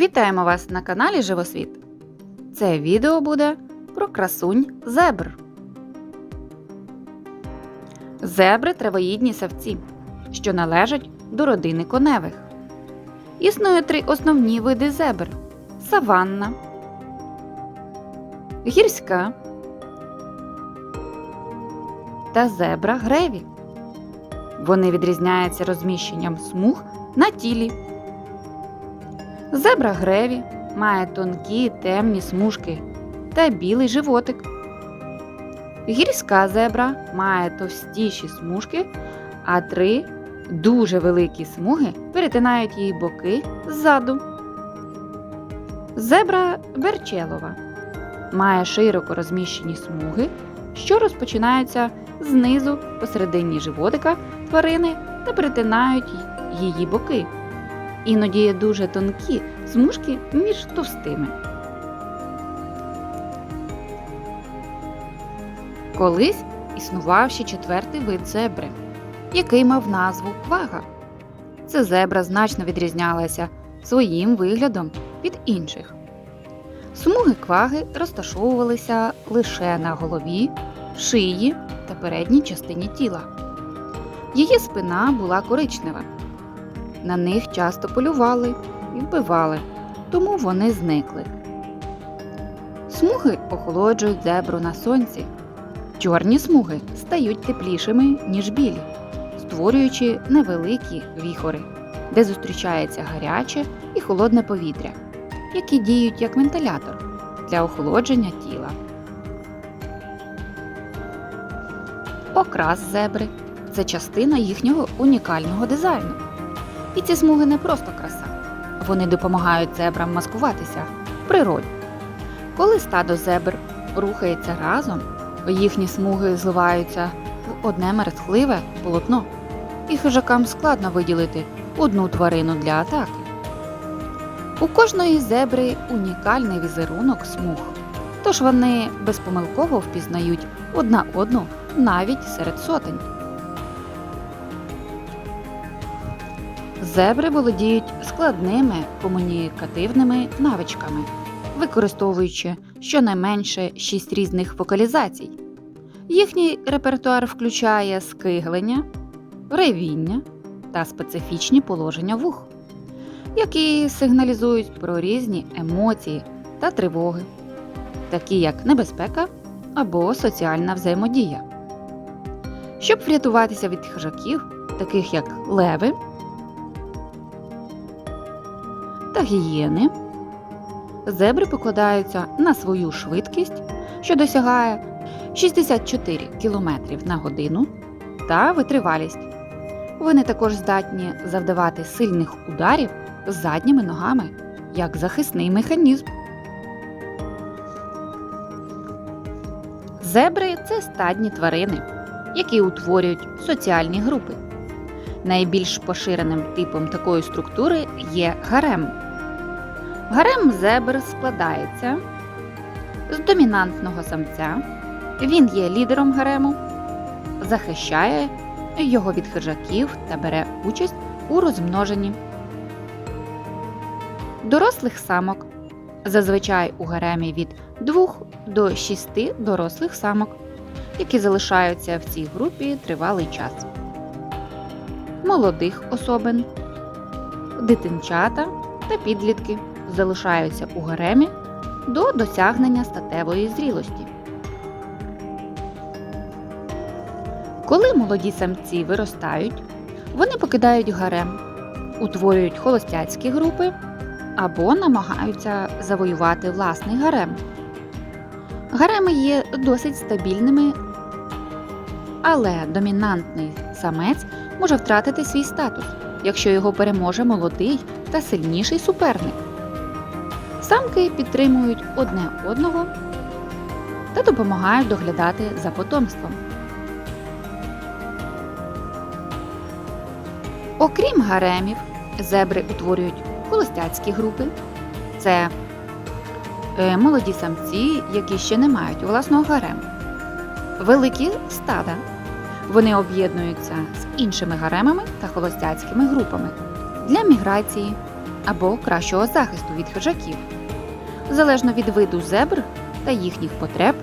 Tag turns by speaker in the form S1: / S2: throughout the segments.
S1: Вітаємо вас на каналі Живосвіт. Це відео буде про красунь зебр. Зебри травоїдні савці, що належать до родини коневих. Існує три основні види зебр: саванна, гірська та зебра греві. Вони відрізняються розміщенням смуг на тілі. Зебра греві має тонкі темні смужки та білий животик. Гірська зебра має товстіші смужки, а три дуже великі смуги перетинають її боки ззаду. Зебра верчелова має широко розміщені смуги, що розпочинаються знизу посередині животика тварини та перетинають її боки. Іноді є дуже тонкі смужки між товстими. Колись існував ще четвертий вид зебри, який мав назву квага. Ця зебра значно відрізнялася своїм виглядом від інших. Смуги кваги розташовувалися лише на голові, шиї та передній частині тіла. Її спина була коричнева. На них часто полювали і вбивали, тому вони зникли. Смуги охолоджують зебру на сонці. Чорні смуги стають теплішими, ніж білі, створюючи невеликі віхори, де зустрічається гаряче і холодне повітря, які діють як вентилятор для охолодження тіла. Окрас зебри це частина їхнього унікального дизайну. І ці смуги не просто краса. Вони допомагають зебрам маскуватися в природі. Коли стадо зебр рухається разом, їхні смуги зливаються в одне мерехтливе полотно, і хижакам складно виділити одну тварину для атаки. У кожної зебри унікальний візерунок смуг, тож вони безпомилково впізнають одна одну навіть серед сотень. Зебри володіють складними комунікативними навичками, використовуючи щонайменше шість різних вокалізацій. Їхній репертуар включає скиглення, ревіння та специфічні положення вух, які сигналізують про різні емоції та тривоги, такі як небезпека або соціальна взаємодія. Щоб врятуватися від хижаків, таких як леви та гієни, зебри покладаються на свою швидкість, що досягає 64 км на годину, та витривалість. Вони також здатні завдавати сильних ударів задніми ногами як захисний механізм. Зебри це стадні тварини, які утворюють соціальні групи. Найбільш поширеним типом такої структури є гарем. Гарем зебр складається з домінантного самця. Він є лідером гарему, захищає його від хижаків та бере участь у розмноженні. Дорослих самок зазвичай у гаремі від 2 до 6 дорослих самок, які залишаються в цій групі тривалий час. Молодих особин, дитинчата та підлітки залишаються у гаремі до досягнення статевої зрілості. Коли молоді самці виростають, вони покидають гарем, утворюють холостяцькі групи або намагаються завоювати власний гарем. Гареми є досить стабільними, але домінантний самець може втратити свій статус, якщо його переможе молодий та сильніший суперник. Самки підтримують одне одного та допомагають доглядати за потомством. Окрім гаремів, зебри утворюють холостяцькі групи. Це е, молоді самці, які ще не мають власного гарему. Великі стада. Вони об'єднуються з іншими гаремами та холостяцькими групами для міграції або кращого захисту від хижаків. Залежно від виду зебр та їхніх потреб,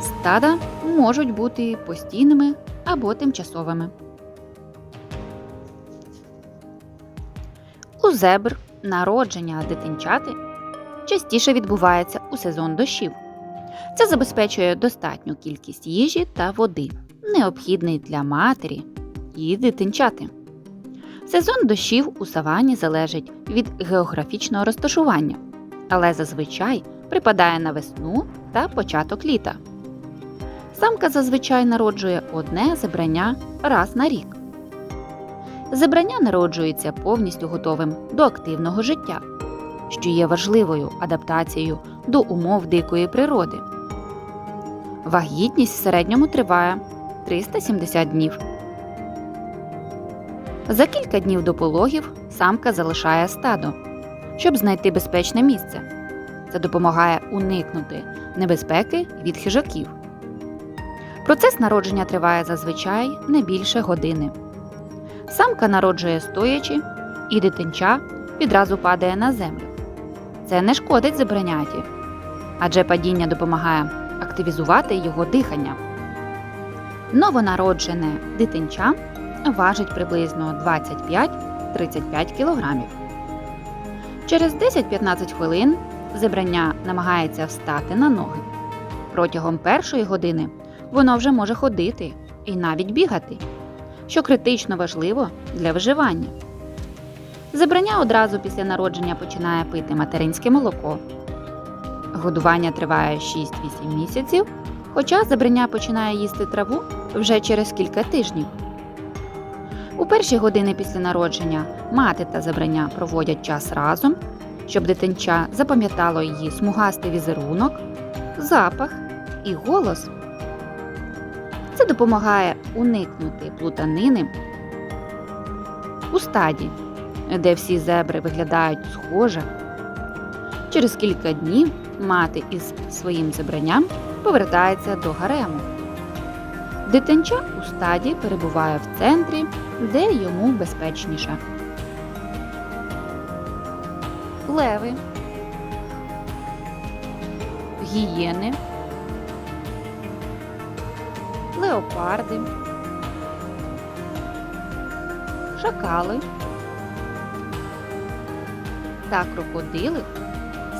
S1: стада можуть бути постійними або тимчасовими. У зебр народження дитинчати частіше відбувається у сезон дощів. Це забезпечує достатню кількість їжі та води, необхідний для матері і дитинчати. Сезон дощів у савані залежить від географічного розташування, але зазвичай припадає на весну та початок літа. Самка зазвичай народжує одне зебрання раз на рік. Зебрання народжується повністю готовим до активного життя, що є важливою адаптацією до умов дикої природи. Вагітність в середньому триває 370 днів. За кілька днів до пологів самка залишає стадо, щоб знайти безпечне місце. Це допомагає уникнути небезпеки від хижаків. Процес народження триває зазвичай не більше години. Самка народжує стоячи, і дитинча відразу падає на землю. Це не шкодить забраняті, адже падіння допомагає активізувати його дихання. Новонароджене дитинча важить приблизно 25-35 кг. Через 10-15 хвилин зебрання намагається встати на ноги. Протягом першої години воно вже може ходити і навіть бігати, що критично важливо для виживання. Зебрання одразу після народження починає пити материнське молоко. Годування триває 6-8 місяців, хоча зебрання починає їсти траву вже через кілька тижнів. У перші години після народження мати та зебрання проводять час разом, щоб дитинча запам'ятало її смугастий візерунок, запах і голос. Це допомагає уникнути плутанини у стаді, де всі зебри виглядають схоже. Через кілька днів мати із своїм зебранням повертається до гарему. Дитинча у стаді перебуває в центрі, де йому безпечніше. Леви, гієни, леопарди, шакали та крокодили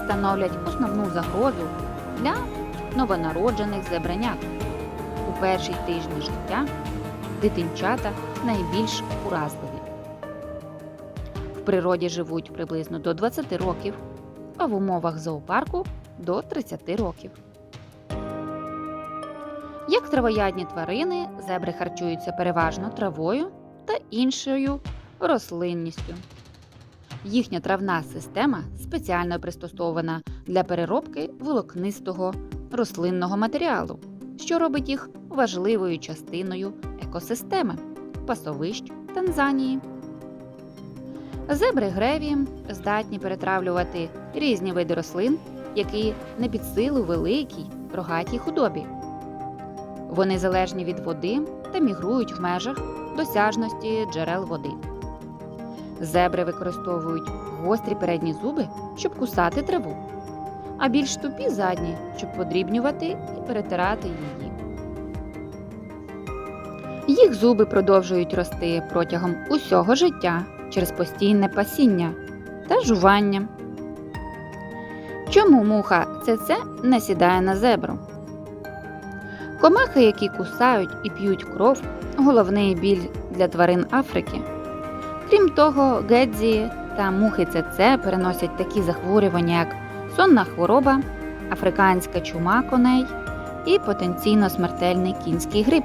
S1: становлять основну загрозу для новонароджених зебранят. Перші тижні життя дитинчата найбільш уразливі. В природі живуть приблизно до 20 років, а в умовах зоопарку до 30 років. Як травоядні тварини, зебри харчуються переважно травою та іншою рослинністю. Їхня травна система спеціально пристосована для переробки волокнистого рослинного матеріалу, що робить їх важливою частиною екосистеми пасовищ Танзанії. Зебри греві здатні перетравлювати різні види рослин, які не під силу великій рогатій худобі. Вони залежні від води та мігрують в межах досяжності джерел води. Зебри використовують гострі передні зуби, щоб кусати траву, а більш тупі задні, щоб подрібнювати і перетирати її. Їх зуби продовжують рости протягом усього життя через постійне пасіння та жування. Чому муха ЦЦ не сідає на зебру? Комахи, які кусають і п'ють кров, головний біль для тварин Африки. Крім того, гедзі та мухи ЦЦ переносять такі захворювання, як сонна хвороба, африканська чума коней і потенційно смертельний кінський грип.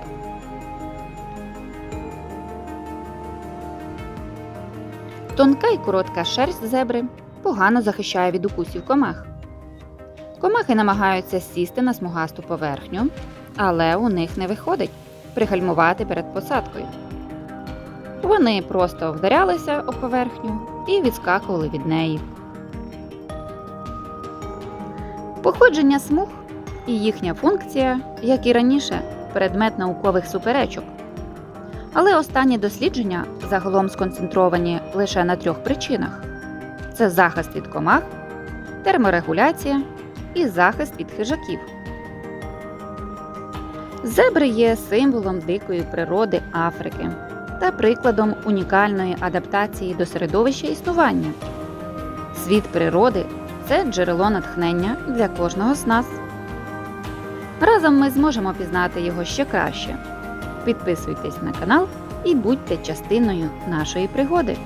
S1: Тонка і коротка шерсть зебри погано захищає від укусів комах. Комахи намагаються сісти на смугасту поверхню, але у них не виходить пригальмувати перед посадкою. Вони просто вдарялися об поверхню і відскакували від неї. Походження смуг і їхня функція, як і раніше, предмет наукових суперечок. Але останні дослідження загалом сконцентровані лише на трьох причинах: це захист від комах, терморегуляція і захист від хижаків. Зебри є символом дикої природи Африки та прикладом унікальної адаптації до середовища існування. Світ природи це джерело натхнення для кожного з нас. Разом ми зможемо пізнати його ще краще. Підписуйтесь на канал і будьте частиною нашої пригоди.